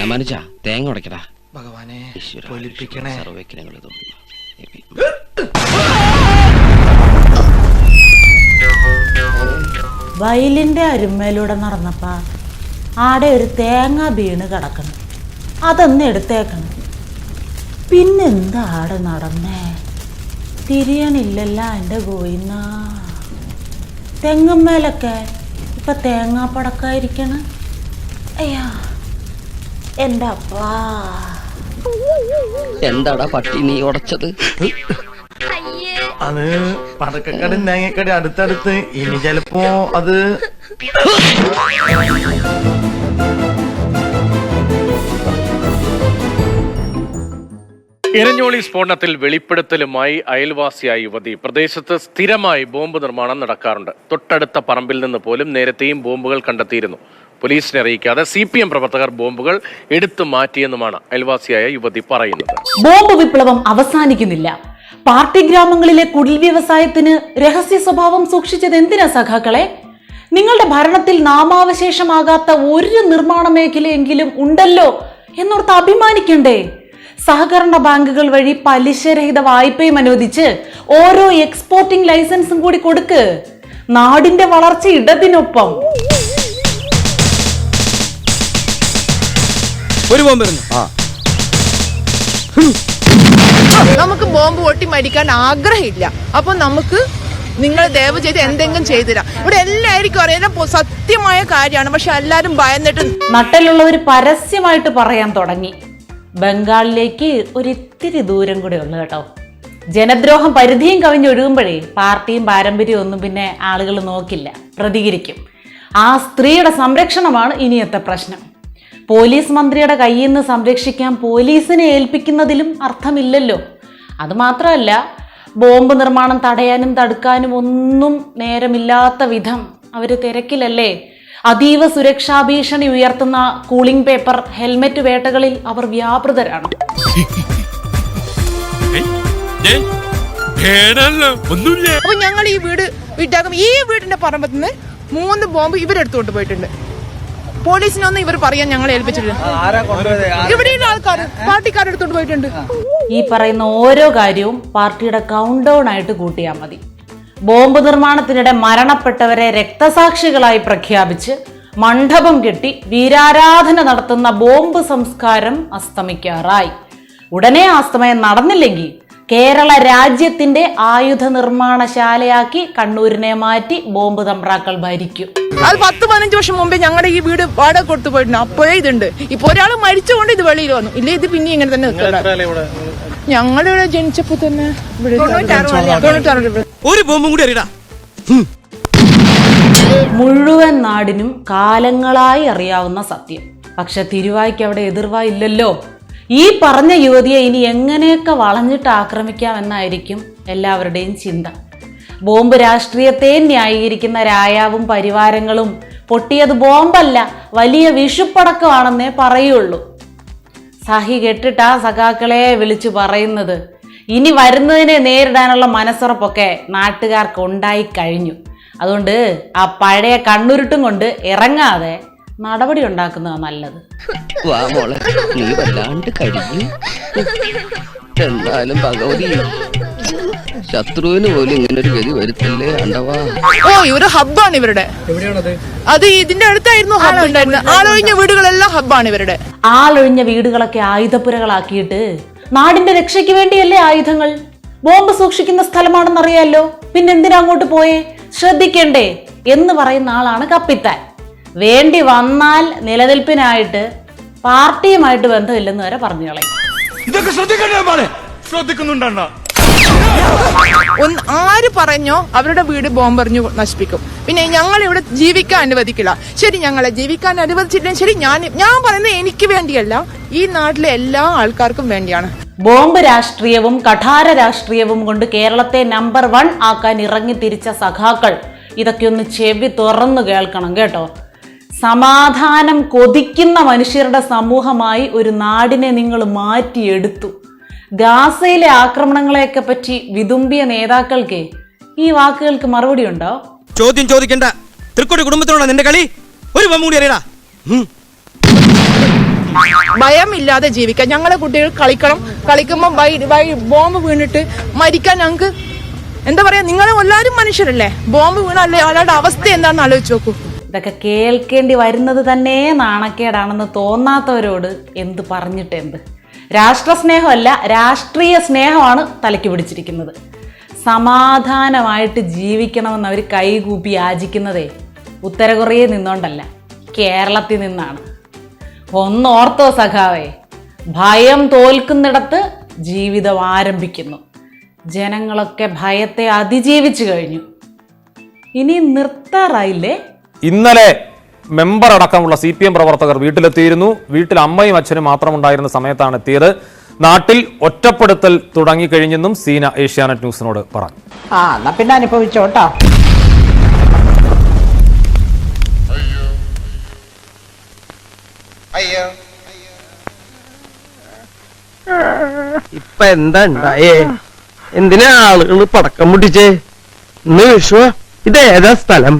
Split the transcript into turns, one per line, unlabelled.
രാമാനുജ തേങ്ങ ഉടക്കടാ
ഭഗവാനെ പൊലിപ്പിക്കണേ.
വയലിന്റെ അരുമയിലൂടെ നടന്നപ്പാ ആടെ ഒരു തേങ്ങ വീണ് കിടക്കണം. അതൊന്ന് എടുത്തേക്കണം. പിന്നെന്താ ആടെ നടന്നേ? തിരിയണില്ലല്ല എന്റെ ഗോയിന്ന തെങ്ങുമ്മേലൊക്കെ ഇപ്പൊ തേങ്ങാപ്പടക്കായിരിക്കണം അയ്യാ. അപ്പാ
എന്താടാ പട്ടി നീ ഉടച്ചത്?
അത് പടക്കക്കട തേങ്ങക്കട അടുത്തടുത്ത്. ഇനി ചിലപ്പോ അത്
ഇരഞ്ഞോളി സ്ഫോടനത്തിൽ വെളിപ്പെടുത്തലുമായി അയൽവാസിയായ യുവതി പ്രദേശത്ത് സ്ഥിരമായി ബോംബ് നിർമ്മാണം നടക്കാറുണ്ട്. തൊട്ടടുത്ത പറമ്പിൽ നിന്ന് പോലും നേരത്തെയും ബോംബുകൾ കണ്ടെത്തിയിരുന്നു. പോലീസിനെ അറിയിക്കാതെ സി പി എം പ്രവർത്തകർ ബോംബുകൾ എടുത്തു മാറ്റിയെന്നുമാണ് അയൽവാസിയായ യുവതി പറയുന്നത്.
ബോംബ് വിപ്ലവം അവസാനിക്കുന്നില്ല. പാർട്ടി ഗ്രാമങ്ങളിലെ കുടിൽ വ്യവസായത്തിന് രഹസ്യ സ്വഭാവം സൂക്ഷിച്ചത് എന്തിനാ സഖാക്കളെ? നിങ്ങളുടെ ഭരണത്തിൽ നാമാവശേഷമാകാത്ത ഒരു നിർമ്മാണ മേഖലയെങ്കിലും ഉണ്ടല്ലോ എന്നോർത്ത് അഭിമാനിക്കണ്ടേ? സഹകരണ ബാങ്കുകൾ വഴി പലിശരഹിത വായ്പയും അനുവദിച്ച് ഓരോ എക്സ്പോർട്ടിംഗ് ലൈസൻസും കൂടി കൊടുക്ക്. നാടിന്റെ വളർച്ച ഇടതിനൊപ്പം.
ഒരു ബോംബ് വരുന്നു.
നമുക്ക് ബോംബ് പൊട്ടി മരിക്കാൻ ആഗ്രഹമില്ല. അപ്പൊ നമുക്ക് നിങ്ങൾ ദയവ് ചെയ്ത് എന്തെങ്കിലും ചെയ്തുതരാം. ഇവിടെ എല്ലാവർക്കും അറിയാം. സത്യമായ കാര്യമാണ്. പക്ഷെ എല്ലാരും ഭയന്നിട്ട്
നട്ടലുള്ളവർ പരസ്യമായിട്ട് പറയാൻ തുടങ്ങി. ബംഗാളിലേക്ക് ഒരിത്തിരി ദൂരം കൂടെ ഉള്ളു കേട്ടോ. ജനദ്രോഹം പരിധിയും കവിഞ്ഞൊഴുകുമ്പോഴേ പാർട്ടിയും പാരമ്പര്യവും ഒന്നും പിന്നെ ആളുകൾ നോക്കില്ല. പ്രതികരിക്കും. ആ സ്ത്രീയുടെ സംരക്ഷണമാണ് ഇനിയത്തെ പ്രശ്നം. പോലീസ് മന്ത്രിയുടെ കയ്യിൽ നിന്ന് സംരക്ഷിക്കാൻ പോലീസിനെ ഏൽപ്പിക്കുന്നതിലും അർത്ഥമില്ലല്ലോ. അതുമാത്രമല്ല ബോംബ് നിർമ്മാണം തടയാനും തടുക്കാനും ഒന്നും നേരമില്ലാത്ത വിധം അവർ തിരക്കിലല്ലേ? അതീവ സുരക്ഷാ ഭീഷണി ഉയർത്തുന്ന കൂളിംഗ് പേപ്പർ ഹെൽമെറ്റ് വേട്ടകളിൽ അവർ വ്യാപൃതരാണ്.
അപ്പൊ ഞങ്ങൾ ഈ വീട് വിട്ടാക്കും ഈ വീടിന്റെ പറമ്പത്ത് നിന്ന് മൂന്ന് ബോംബ് ഇവരെടുത്തോണ്ട് പോയിട്ടുണ്ട്. പോലീസിനൊന്നും ഇവർ പറയാൻ ഞങ്ങൾ ഏൽപ്പിച്ചിട്ടുണ്ട് ഇവിടെയുള്ള ആൾക്കാർ പാർട്ടിക്കാരെടുത്തോണ്ട് പോയിട്ടുണ്ട്.
ഈ പറയുന്ന ഓരോ കാര്യവും പാർട്ടിയുടെ കൗണ്ട് ഡൗൺ ആയിട്ട് കൂട്ടിയാൽ മതി. ബോംബ് നിർമ്മാണത്തിനിടെ മരണപ്പെട്ടവരെ രക്തസാക്ഷികളായി പ്രഖ്യാപിച്ച് മണ്ഡപം കെട്ടി വീരാരാധന നടത്തുന്ന ബോംബ് സംസ്കാരം അസ്തമിക്കാറായി. ഉടനെ അസ്തമയം നടന്നില്ലെങ്കിൽ കേരള രാജ്യത്തിന്റെ ആയുധ നിർമ്മാണശാലയാക്കി കണ്ണൂരിനെ മാറ്റി ബോംബ് തമ്പ്രാക്കൾ ഭരിക്കും.
അത് പത്ത് പതിനഞ്ച് വർഷം മുമ്പേ ഞങ്ങളുടെ ഈ വീട് വാടക കൊടുത്തു പോയിട്ടുണ്ട്. അപ്പോഴേ ഇതുണ്ട്. ഇപ്പൊ ഒരാൾ മരിച്ചുകൊണ്ട് ഇത് വെളിയിൽ വന്നു. ഇല്ലേ ഇത് പിന്നെ ഇങ്ങനെ തന്നെ ഞങ്ങളിവിടെ ജനിച്ചപ്പോ തന്നെ ഇവിടെ തൊണ്ണൂറ്റാറ് ഇവിടെ.
ഒരു ബോംബും കൂടി അറിയടാ.
മുഴുവൻ നാടിനും കാലങ്ങളായി അറിയാവുന്ന സത്യം. പക്ഷെ തിരുവായ്ക്ക് അവിടെ എതിർവാ ഇല്ലല്ലോ ഈ പറഞ്ഞ യുവതിയെ ഇനി എങ്ങനെയൊക്കെ വളഞ്ഞിട്ട് ആക്രമിക്കാമെന്നായിരിക്കും എല്ലാവരുടെയും ചിന്ത. ബോംബ് രാഷ്ട്രീയത്തെ ന്യായീകരിക്കുന്ന രായാവും പരിവാരങ്ങളും പൊട്ടിയത് ബോംബല്ല വലിയ വിഷുപ്പടക്കമാണെന്നേ പറയുള്ളൂ. സഹി കെട്ടിട്ടാ സഖാക്കളെ വിളിച്ചു പറയുന്നത്. ഇനി വരുന്നതിനെ നേരിടാനുള്ള മനസ്സുറപ്പൊക്കെ നാട്ടുകാർക്ക് ഉണ്ടായി കഴിഞ്ഞു അതുകൊണ്ട് ആ പഴയ കണ്ണുരുട്ടും കൊണ്ട് ഇറങ്ങാതെ നടപടി ഉണ്ടാക്കുന്നത് നല്ലത്.
വാ മോളെ നീ വല്ലാണ്ട് കഴിഞ്ഞു എന്നാലും ഭഗവതി ശത്രുവിന് പോലും ഒരു ഗതി വരുത്തല്ലേ അണ്ടവാ?
ഓ ഇവർ ഹബ്ബാണ് ഇവരുടെ. അത് ഇതിന്റെ അടുത്തായിരുന്നു ഹബ്ബ് ഉണ്ടായിരുന്നത് ആളൊഴിഞ്ഞ വീടുകളെല്ലാം ഹബ്ബാണ് ഇവരുടെ.
ആളൊഴിഞ്ഞ വീടുകളൊക്കെ ആയുധപ്പുരകളാക്കിയിട്ട് നാടിന്റെ രക്ഷയ്ക്ക് വേണ്ടിയല്ലേ ആയുധങ്ങൾ? ബോംബ് സൂക്ഷിക്കുന്ന സ്ഥലമാണെന്നറിയാലോ? പിന്നെന്തിനാ അങ്ങോട്ട് പോയേ? ശ്രദ്ധിക്കണ്ടേ എന്ന് പറയുന്ന ആളാണ് കപ്പിത്താൻ. വേണ്ടി വന്നാൽ നിലനിൽപ്പിനായിട്ട് പാർട്ടിയുമായിട്ട് ബന്ധമില്ലെന്ന് വരെ പറഞ്ഞു കളയും.
ഇതൊക്കെ ശ്രദ്ധിക്കണ്ടേ
ഒന്ന് ആര് പറഞ്ഞോ അവരുടെ വീട് ബോംബെറിഞ്ഞു നശിപ്പിക്കും. പിന്നെ ഞങ്ങൾ ഇവിടെ ജീവിക്കാൻ അനുവദിക്കില്ല. ശരി ഞങ്ങളെ ജീവിക്കാൻ അനുവദിച്ചില്ലെങ്കിൽ ശരി ഞാൻ ഞാൻ പറയുന്നത് എനിക്ക് വേണ്ടിയല്ല. ഈ നാട്ടിലെ എല്ലാ ആൾക്കാർക്കും വേണ്ടിയാണ്.
ബോംബ് രാഷ്ട്രീയവും കഠാര രാഷ്ട്രീയവും കൊണ്ട് കേരളത്തെ നമ്പർ വൺ ആക്കാൻ ഇറങ്ങി തിരിച്ച സഖാക്കൾ. ഇതൊക്കെ ഒന്ന് ചെവി തുറന്നു കേൾക്കണം കേട്ടോ. സമാധാനം കൊതിക്കുന്ന മനുഷ്യരുടെ സമൂഹമായി ഒരു നാടിനെ നിങ്ങൾ മാറ്റിയെടുത്തു. ഗാസയിലെ ആക്രമണങ്ങളെയൊക്കെ പറ്റി വിതുമ്പിയ നേതാക്കൾക്ക് ഈ വാക്കുകൾക്ക് മറുപടി ഉണ്ടോ?
ചോദ്യം ചോദിക്കണ്ട. തൃക്കോടി കുടുംബത്തിനോടാ നിന്റെ കളി ഒരു അറിയടാ.
ഭയമില്ലാതെ ജീവിക്കാം ഞങ്ങളെ കുട്ടികൾ കളിക്കണം. കളിക്കുമ്പോൾ ബോംബ് വീണിട്ട് മരിക്കാൻ ഞങ്ങൾക്ക് എന്താ പറയാ നിങ്ങൾ എല്ലാവരും മനുഷ്യരല്ലേ? ബോംബ് വീണല്ലേ അയാളുടെ അവസ്ഥ എന്താണെന്ന് ആലോചിച്ച് നോക്കൂ.
ഇതൊക്കെ കേൾക്കേണ്ടി വരുന്നത് തന്നെ നാണക്കേടാണെന്ന് തോന്നാത്തവരോട് എന്ത് പറഞ്ഞിട്ടെന്ത് രാഷ്ട്ര രാഷ്ട്രസ്നേഹമല്ല രാഷ്ട്രീയ സ്നേഹമാണ് തലയ്ക്ക് പിടിച്ചിരിക്കുന്നത്. സമാധാനമായിട്ട് ജീവിക്കണമെന്ന് അവർ കൈകൂപ്പി യാചിക്കുന്നതേ ഉത്തര കൊറിയയിൽ നിന്നോണ്ടല്ല കേരളത്തിൽ നിന്നാണ്. ഒന്നോർത്തോ സഖാവേ ഭയം തോൽക്കുന്നിടത്ത് ജീവിതം ആരംഭിക്കുന്നു. ജനങ്ങളൊക്കെ ഭയത്തെ അതിജീവിച്ചു കഴിഞ്ഞു. ഇനി നിർത്താറായില്ലേ?
ഇന്നലെ മെമ്പർ അടക്കമുള്ള സി പി എം പ്രവർത്തകർ വീട്ടിലെത്തിയിരുന്നു. വീട്ടിൽ അമ്മയും അച്ഛനും മാത്രമുണ്ടായിരുന്ന സമയത്താണ് എത്തിയത്. നാട്ടിൽ ഒറ്റപ്പെടുത്തൽ തുടങ്ങിക്കഴിഞ്ഞെന്നും സീന ഏഷ്യാനെറ്റ് ന്യൂസിനോട് പറഞ്ഞു.
ആ എന്നാ പിന്നെ അനുഭവിച്ചോട്ടോ.
ഇപ്പൊ എന്താ ഉണ്ടായേ? എന്തിനാ ആളുകൾ പടക്കം മുട്ടിച്ചേ? ഇന്ന് വിഷു ഇതേതാ സ്ഥലം?